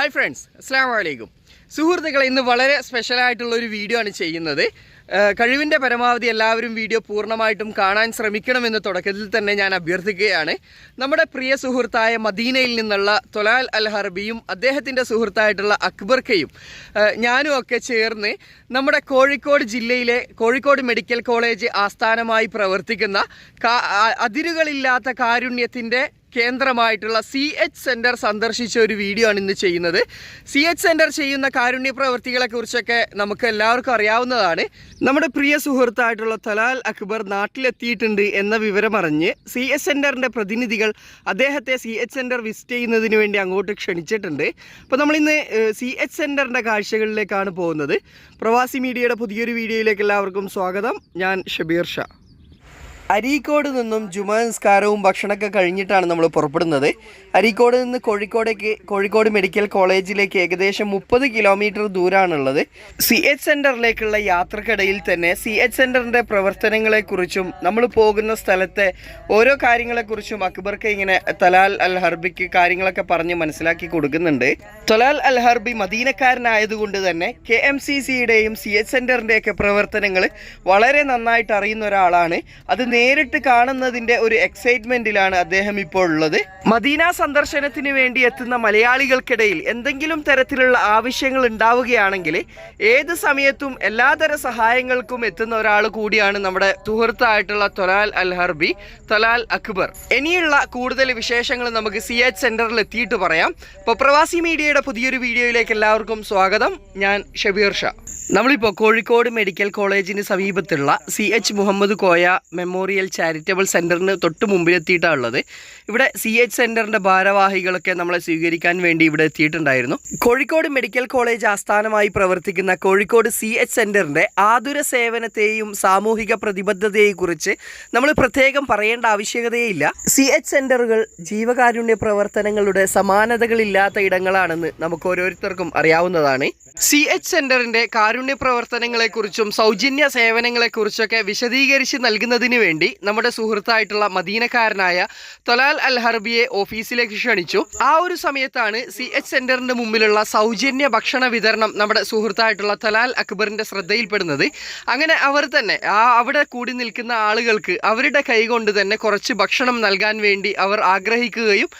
Hi friends അസ്സാം വലൈക്കും സുഹൃത്തുക്കളെ ഇന്ന് വളരെ സ്പെഷ്യലായിട്ടുള്ളൊരു വീഡിയോ ആണ് ചെയ്യുന്നത്. കഴിവിന്റെ പരമാവധി എല്ലാവരും വീഡിയോ പൂർണമായിട്ടും കാണാൻ ശ്രമിക്കണമെന്ന് തുടക്കത്തിൽ തന്നെ ഞാൻ അഭ്യർത്ഥിക്കുകയാണ്. നമ്മുടെ പ്രിയ സുഹൃത്തായ മദീനയിൽ നിന്നുള്ള തൊലാൽ അൽ ഹർബിയും അദ്ദേഹത്തിന്റെ സുഹൃത്തായിട്ടുള്ള അക്ബർക്കയും ഞാനും ഒക്കെ ചേർന്ന് നമ്മുടെ കോഴിക്കോട് ജില്ലയിലെ കോഴിക്കോട് മെഡിക്കൽ കോളേജ് ആസ്ഥാനമായി പ്രവർത്തിക്കുന്ന അതിരുകളില്ലാത്ത കാരുണ്യത്തിന്റെ കേന്ദ്രമായിട്ടുള്ള സി എച്ച് സെന്റർ സന്ദർശിച്ച ഒരു വീഡിയോ ആണ് ഇന്ന് ചെയ്യുന്നത്. സി എച്ച് സെന്റർ ചെയ്യുന്ന കാരുണ്യ പ്രവൃത്തികളെ കുറിച്ചൊക്കെ നമുക്ക് എല്ലാവർക്കും അറിയാവുന്നതാണ്. നമ്മുടെ പ്രിയ സുഹൃത്തായിട്ടുള്ള തലാൽ അക്ബർ നാട്ടിലെത്തിയിട്ടുണ്ട് എന്ന വിവരം അറിഞ്ഞ് സി എച്ച് സെന്ററിന്റെ പ്രതിനിധികൾ അദ്ദേഹത്തെ സി എച്ച് സെന്റർ വിസിറ്റ് ചെയ്യുന്നതിന് വേണ്ടി അങ്ങോട്ട് ക്ഷണിച്ചിട്ടുണ്ട്. അപ്പോൾ നമ്മളിന്ന് സി എച്ച് സെന്ററിന്റെ കാഴ്ചകളിലേക്കാണ് പോകുന്നത്. പ്രവാസി മീഡിയയുടെ പുതിയൊരു വീഡിയോയിലേക്ക് എല്ലാവർക്കും സ്വാഗതം. ഞാൻ ഷബീർ ഷാ. അരീക്കോട് നിന്നും ജുമാ നിസ്കാരവും ഭക്ഷണമൊക്കെ കഴിഞ്ഞിട്ടാണ് നമ്മൾ പുറപ്പെടുന്നത്. അരീക്കോട് നിന്ന് കോഴിക്കോടേക്ക് കോഴിക്കോട് മെഡിക്കൽ കോളേജിലേക്ക് ഏകദേശം മുപ്പത് കിലോമീറ്റർ ദൂരാണുള്ളത്. സി എച്ച് സെന്ററിലേക്കുള്ള യാത്രക്കിടയിൽ തന്നെ സി എച്ച് സെന്ററിന്റെ പ്രവർത്തനങ്ങളെക്കുറിച്ചും നമ്മൾ പോകുന്ന സ്ഥലത്തെ ഓരോ കാര്യങ്ങളെക്കുറിച്ചും അക്ബർക്ക് ഇങ്ങനെ തലാൽ അൽ ഹർബിക്ക് കാര്യങ്ങളൊക്കെ പറഞ്ഞ് മനസ്സിലാക്കി കൊടുക്കുന്നുണ്ട്. തൊലാൽ അൽ ഹർബി മദീനക്കാരനായതുകൊണ്ട് തന്നെ കെ എം സി സിയുടെയും സി എച്ച് സെന്ററിന്റെയൊക്കെ പ്രവർത്തനങ്ങൾ വളരെ നന്നായിട്ട് അറിയുന്ന ഒരാളാണ്. അത് നേരിട്ട് കാണുന്നതിന്റെ ഒരു എക്സൈറ്റ്മെന്റിലാണ് അദ്ദേഹം ഇപ്പോൾ ഉള്ളത്. മദീന സന്ദർശനത്തിന് വേണ്ടി എത്തുന്ന മലയാളികൾക്കിടയിൽ എന്തെങ്കിലും തരത്തിലുള്ള ആവശ്യങ്ങൾ ഉണ്ടാവുകയാണെങ്കിൽ ഏത് സമയത്തും എല്ലാതര സഹായങ്ങൾക്കും എത്തുന്ന ഒരാൾ കൂടിയാണ് നമ്മുടെ സുഹൃത്തായിട്ടുള്ള തൊലാൽ അൽ ഹർബി. തൊലാൽ അക്ബർ. ഇനിയുള്ള കൂടുതൽ വിശേഷങ്ങൾ നമുക്ക് സി എച്ച് സെന്ററിൽ എത്തിയിട്ട് പറയാം. ഇപ്പോൾ പ്രവാസി മീഡിയയുടെ പുതിയൊരു വീഡിയോയിലേക്ക് എല്ലാവർക്കും സ്വാഗതം. ഞാൻ ഷബീർ ഷാ. നമ്മളിപ്പോൾ കോഴിക്കോട് മെഡിക്കൽ കോളേജിന് സമീപത്തുള്ള C H Muhammad Koya memorial charitable സെന്ററിന് തൊട്ട് മുമ്പിലെത്തിയിട്ടാണ് ഉള്ളത്. ഇവിടെ സി എച്ച് സെന്ററിന്റെ ഭാരവാഹികളൊക്കെ നമ്മളെ സ്വീകരിക്കാൻ വേണ്ടി ഇവിടെ എത്തിയിട്ടുണ്ടായിരുന്നു. കോഴിക്കോട് മെഡിക്കൽ കോളേജ് ആസ്ഥാനമായി പ്രവർത്തിക്കുന്ന കോഴിക്കോട് സി എച്ച് സെന്ററിന്റെ ആതുര സേവനത്തെയും സാമൂഹിക പ്രതിബദ്ധതയെയും കുറിച്ച് നമ്മൾ പ്രത്യേകം പറയേണ്ട ആവശ്യകതയില്ല. സി എച്ച് സെന്ററുകൾ ജീവകാരുണ്യ പ്രവർത്തനങ്ങളുടെ സമാനതകളില്ലാത്ത ഇടങ്ങളാണെന്ന് നമുക്ക് ഓരോരുത്തർക്കും അറിയാവുന്നതാണ്. സി എച്ച് സെന്ററിന്റെ കാരുണ്യ പ്രവർത്തനങ്ങളെക്കുറിച്ചും സൗജന്യ സേവനങ്ങളെക്കുറിച്ചൊക്കെ വിശദീകരിച്ച് നൽകുന്നതിന് വേണ്ടി നമ്മുടെ സുഹൃത്തായിട്ടുള്ള മദീനക്കാരനായ തൊലാൽ അൽ ഹർബിയെ ഓഫീസിലേക്ക് ക്ഷണിച്ചു. ആ ഒരു സമയത്താണ് സി എച്ച് സെന്ററിന്റെ മുമ്പിലുള്ള സൗജന്യ ഭക്ഷണ വിതരണം നമ്മുടെ സുഹൃത്തായിട്ടുള്ള തലാൽ അക്ബറിന്റെ ശ്രദ്ധയിൽപ്പെടുന്നത്. അങ്ങനെ അവർ തന്നെ ആ അവിടെ കൂടി നിൽക്കുന്ന ആളുകൾക്ക് അവരുടെ കൈകൊണ്ട് തന്നെ കുറച്ച് ഭക്ഷണം നൽകാൻ വേണ്ടി അവർ ആഗ്രഹിക്കുകയും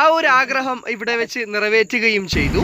ആ ഒരു ആഗ്രഹം ഇവിടെ വെച്ച് നിറവേറ്റുകയും ചെയ്തു.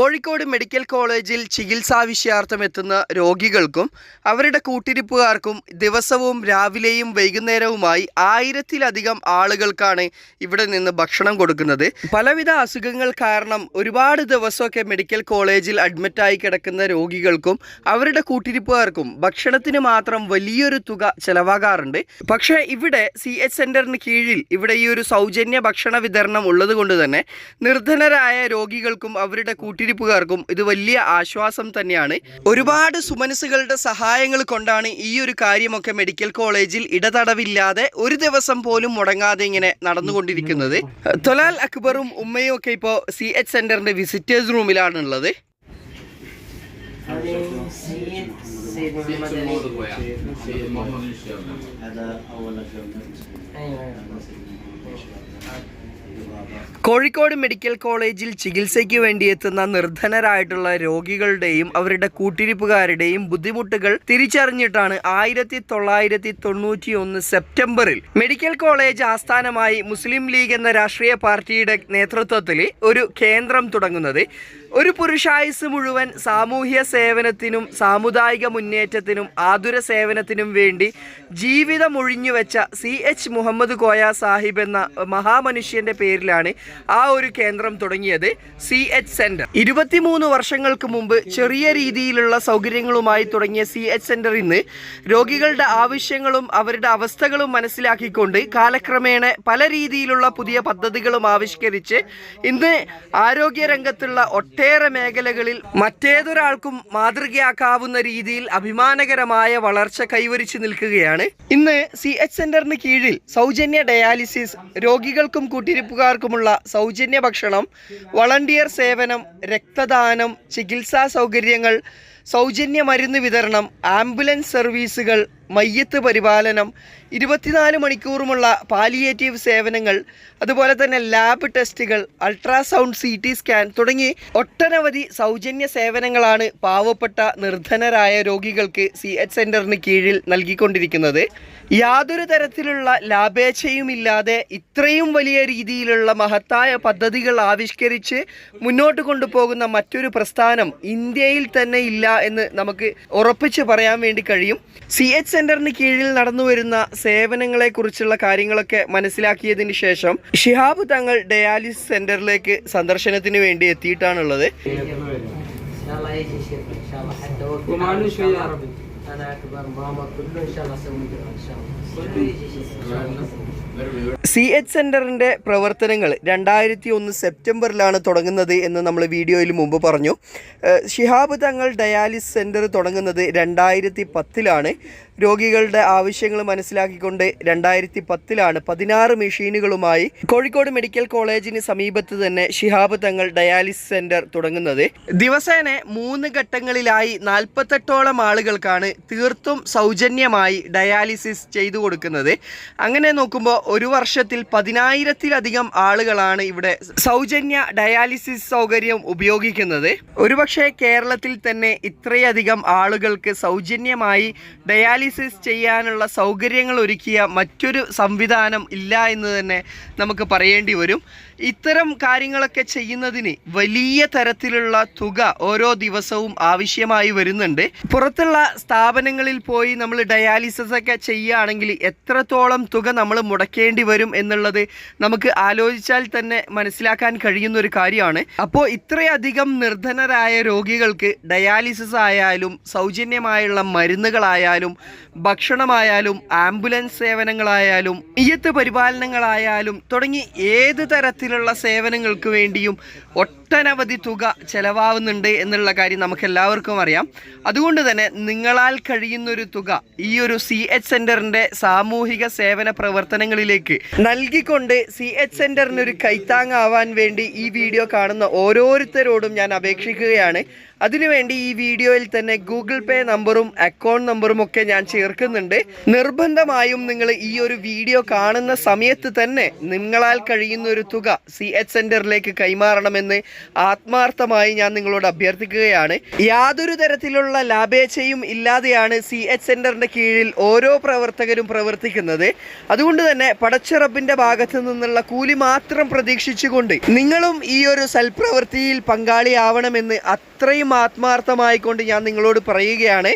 കോഴിക്കോട് മെഡിക്കൽ കോളേജിൽ ചികിത്സാവിഷയാർത്ഥം എത്തുന്ന രോഗികൾക്കും അവരുടെ കൂട്ടിരിപ്പുകാർക്കും ദിവസവും രാവിലെയും വൈകുന്നേരവുമായി ആയിരത്തിലധികം ആളുകൾക്കാണ് ഇവിടെ നിന്ന് ഭക്ഷണം കൊടുക്കുന്നത്. പലവിധ അസുഖങ്ങൾ കാരണം ഒരുപാട് ദിവസമൊക്കെ മെഡിക്കൽ കോളേജിൽ അഡ്മിറ്റായി കിടക്കുന്ന രോഗികൾക്കും അവരുടെ കൂട്ടിരിപ്പുകാർക്കും ഭക്ഷണത്തിന് മാത്രം വലിയൊരു തുക ചെലവാകാറുണ്ട്. പക്ഷേ ഇവിടെ സി എച്ച് സെന്ററിന് കീഴിൽ ഇവിടെ ഈ ഒരു സൗജന്യ ഭക്ഷണ വിതരണം ഉള്ളത് കൊണ്ട് തന്നെ നിർധനരായ രോഗികൾക്കും അവരുടെ കൂട്ടിരിപ്പുകാർക്കും ഇത് വലിയ ആശ്വാസം തന്നെയാണ് ഒരുപാട് സുമനസ്സുകളുടെ സഹായങ്ങൾ കൊണ്ടാണ് ഈ ഒരു കാര്യമൊക്കെ മെഡിക്കൽ കോളേജിൽ ഇടതടവില്ലാതെ ഒരു ദിവസം പോലും മുടങ്ങാതെ ഇങ്ങനെ നടന്നുകൊണ്ടിരിക്കുന്നത് തൊലാൽ അക്ബറും ഉമ്മയും ഒക്കെ ഇപ്പോൾ സി എച്ച് സെന്ററിന്റെ വിസിറ്റേഴ്സ് റൂമിലാണ് ഉള്ളത് هذا أول جولة കോഴിക്കോട് മെഡിക്കൽ കോളേജിൽ ചികിത്സയ്ക്ക് വേണ്ടി എത്തുന്ന നിർധനരായിട്ടുള്ള രോഗികളുടെയും അവരുടെ കൂട്ടിരിപ്പുകാരുടെയും ബുദ്ധിമുട്ടുകൾ തിരിച്ചറിഞ്ഞിട്ടാണ് ആയിരത്തി തൊള്ളായിരത്തി തൊണ്ണൂറ്റി ഒന്ന് സെപ്റ്റംബറിൽ മെഡിക്കൽ കോളേജ് ആസ്ഥാനമായി മുസ്ലിം ലീഗ് എന്ന രാഷ്ട്രീയ പാർട്ടിയുടെ നേതൃത്വത്തിൽ ഒരു കേന്ദ്രം തുടങ്ങുന്നത്. ഒരു പുരുഷായുസ് മുഴുവൻ സാമൂഹ്യ സേവനത്തിനും സാമുദായിക മുന്നേറ്റത്തിനും ആതുര സേവനത്തിനും വേണ്ടി ജീവിതം ഒഴിഞ്ഞുവെച്ച സി എച്ച് മുഹമ്മദ് കോയ സാഹിബ് എന്ന മഹാമനുഷ്യന്റെ പേരിലാണ് ആ ഒരു കേന്ദ്രം തുടങ്ങിയത് സി എച്ച് സെന്റർ. ഇരുപത്തിമൂന്ന് വർഷങ്ങൾക്ക് മുമ്പ് ചെറിയ രീതിയിലുള്ള സൗകര്യങ്ങളുമായി തുടങ്ങിയ സി എച്ച് സെന്റർ ഇന്ന് രോഗികളുടെ ആവശ്യങ്ങളും അവരുടെ അവസ്ഥകളും മനസ്സിലാക്കിക്കൊണ്ട് കാലക്രമേണ പല രീതിയിലുള്ള പുതിയ പദ്ധതികളും ആവിഷ്കരിച്ച് ഇന്ന് ആരോഗ്യ രംഗത്തുള്ള ഒട്ടേറെ മേഖലകളിൽ മറ്റേതൊരാൾക്കും മാതൃകയാക്കാവുന്ന രീതിയിൽ അഭിമാനകരമായ വളർച്ച കൈവരിച്ചു നിൽക്കുകയാണ്. ഇന്ന് സി എച്ച് സെന്ററിന് കീഴിൽ സൗജന്യ ഡയാലിസിസ് രോഗികൾക്കും കൂട്ടിരിപ്പുകാർക്കുമുള്ള സൗജന്യ ഭക്ഷണം വളണ്ടിയർ സേവനം രക്തദാനം ചികിത്സാ സൗകര്യങ്ങൾ സൗജന്യ മരുന്ന് വിതരണം ആംബുലൻസ് സർവീസുകൾ മയ്യത്ത് പരിപാലനം ഇരുപത്തിനാല് മണിക്കൂറുമുള്ള പാലിയേറ്റീവ് സേവനങ്ങൾ അതുപോലെ തന്നെ ലാബ് ടെസ്റ്റുകൾ അൾട്രാസൗണ്ട് സി ടി സ്കാൻ തുടങ്ങി ഒട്ടനവധി സൗജന്യ സേവനങ്ങളാണ് പാവപ്പെട്ട നിർധനരായ രോഗികൾക്ക് സി എച്ച് സെന്ററിന് കീഴിൽ നൽകിക്കൊണ്ടിരിക്കുന്നത്. യാതൊരു തരത്തിലുള്ള ലാഭേച്ഛയുമില്ലാതെ ഇത്രയും വലിയ രീതിയിലുള്ള മഹത്തായ പദ്ധതികൾ ആവിഷ്കരിച്ച് മുന്നോട്ട് കൊണ്ടുപോകുന്ന മറ്റൊരു പ്രസ്ഥാനം ഇന്ത്യയിൽ തന്നെ ഇല്ല എന്ന് നമുക്ക് ഉറപ്പിച്ച് പറയാൻ വേണ്ടി കഴിയും. സി എച്ച് സെന്ററിന് കീഴിൽ നടന്നുവരുന്ന സേവനങ്ങളെക്കുറിച്ചുള്ള കാര്യങ്ങളൊക്കെ മനസ്സിലാക്കിയതിന് ശേഷം ഷിഹാബ് തങ്ങൾ ഡയാലിസിസ് സെന്ററിലേക്ക് സന്ദർശനത്തിന് വേണ്ടി എത്തിയിട്ടാണുള്ളത്. സി എച്ച് സെന്ററിന്റെ പ്രവർത്തനങ്ങൾ രണ്ടായിരത്തി ഒന്ന് സെപ്റ്റംബറിലാണ് തുടങ്ങുന്നത് എന്ന് നമ്മൾ വീഡിയോയിൽ മുമ്പ് പറഞ്ഞു. ഷിഹാബ് തങ്ങൾ ഡയാലിസ് സെന്റർ തുടങ്ങുന്നത് രണ്ടായിരത്തി പത്തിലാണ്. രോഗികളുടെ ആവശ്യങ്ങൾ മനസ്സിലാക്കിക്കൊണ്ട് രണ്ടായിരത്തി പത്തിലാണ് പതിനാറ് മെഷീനുകളുമായി കോഴിക്കോട് മെഡിക്കൽ കോളേജിന് സമീപത്ത് തന്നെ ഷിഹാബ് തങ്ങൾ ഡയാലിസിസ് സെന്റർ തുടങ്ങുന്നത്. ദിവസേന മൂന്ന് ഘട്ടങ്ങളിലായി നാൽപ്പത്തെട്ടോളം ആളുകൾക്കാണ് തീർത്തും സൗജന്യമായി ഡയാലിസിസ് ചെയ്തു കൊടുക്കുന്നത്. അങ്ങനെ നോക്കുമ്പോൾ ഒരു വർഷത്തിൽ പതിനായിരത്തിലധികം ആളുകളാണ് ഇവിടെ സൗജന്യ ഡയാലിസിസ് സൗകര്യം ഉപയോഗിക്കുന്നത്. ഒരുപക്ഷെ കേരളത്തിൽ തന്നെ ഇത്രയധികം ആളുകൾക്ക് സൗജന്യമായി ഡയാലിസിസ് ചെയ്യാനുള്ള സൗകര്യങ്ങൾ ഒരുക്കിയ മറ്റൊരു സംവിധാനം ഇല്ല എന്ന് തന്നെ നമുക്ക് പറയേണ്ടി വരും. ഇത്തരം കാര്യങ്ങളൊക്കെ ചെയ്യുന്നതിന് വലിയ തരത്തിലുള്ള തുക ഓരോ ദിവസവും ആവശ്യമായി വരുന്നുണ്ട്. പുറത്തുള്ള സ്ഥാപനങ്ങളിൽ പോയി നമ്മൾ ഡയാലിസിസ് ഒക്കെ ചെയ്യുകയാണെങ്കിൽ എത്രത്തോളം തുക നമ്മൾ മുടക്കേണ്ടി വരും എന്നുള്ളത് നമുക്ക് ആലോചിച്ചാൽ തന്നെ മനസ്സിലാക്കാൻ കഴിയുന്ന ഒരു കാര്യമാണ്. അപ്പോൾ ഇത്രയധികം നിർധനരായ രോഗികൾക്ക് ഡയാലിസിസ് ആയാലും സൗജന്യമായുള്ള മരുന്നുകളായാലും ഭക്ഷണമായാലും ആംബുലൻസ് സേവനങ്ങളായാലും ഇയ്യത്ത് പരിപാലനങ്ങളായാലും തുടങ്ങി ഏത് തരത്തിലുള്ള സേവനങ്ങൾക്ക് വേണ്ടിയും ഒട്ടനവധി തുക ചെലവാകുന്നുണ്ട് എന്നുള്ള കാര്യം നമുക്ക് എല്ലാവർക്കും അറിയാം. അതുകൊണ്ട് തന്നെ നിങ്ങളാൽ കഴിയുന്നൊരു തുക ഈ ഒരു സി എച്ച് സെന്ററിന്റെ സാമൂഹിക സേവന പ്രവർത്തനങ്ങളിലേക്ക് നൽകിക്കൊണ്ട് സി എച്ച് സെന്ററിന് ഒരു കൈത്താങ്ങാവാൻ വേണ്ടി ഈ വീഡിയോ കാണുന്ന ഓരോരുത്തരോടും ഞാൻ അപേക്ഷിക്കുകയാണ്. അതിനുവേണ്ടി ഈ വീഡിയോയിൽ തന്നെ ഗൂഗിൾ പേ നമ്പറും അക്കൗണ്ട് നമ്പറും ഒക്കെ ഞാൻ ചേർക്കുന്നുണ്ട്. നിർബന്ധമായും നിങ്ങൾ ഈ ഒരു വീഡിയോ കാണുന്ന സമയത്ത് തന്നെ നിങ്ങളാൽ കഴിയുന്ന ഒരു തുക സി എച്ച് സെന്ററിലേക്ക് കൈമാറണമെന്ന് ആത്മാർത്ഥമായി ഞാൻ നിങ്ങളോട് അഭ്യർത്ഥിക്കുകയാണ്. യാതൊരു തരത്തിലുള്ള ലാഭേച്ഛയും ഇല്ലാതെയാണ് സി എച്ച് സെന്ററിന്റെ കീഴിൽ ഓരോ പ്രവർത്തകരും പ്രവർത്തിക്കുന്നത്. അതുകൊണ്ട് തന്നെ പടച്ചിറപ്പിന്റെ ഭാഗത്ത് നിന്നുള്ള കൂലി മാത്രം പ്രതീക്ഷിച്ചുകൊണ്ട് നിങ്ങളും ഈ ഒരു സൽപ്രവൃത്തിയിൽ പങ്കാളിയാവണമെന്ന് അത്രയും ആത്മാർത്ഥമായിക്കൊണ്ട് ഞാൻ നിങ്ങളോട് പറയുകയാണ്.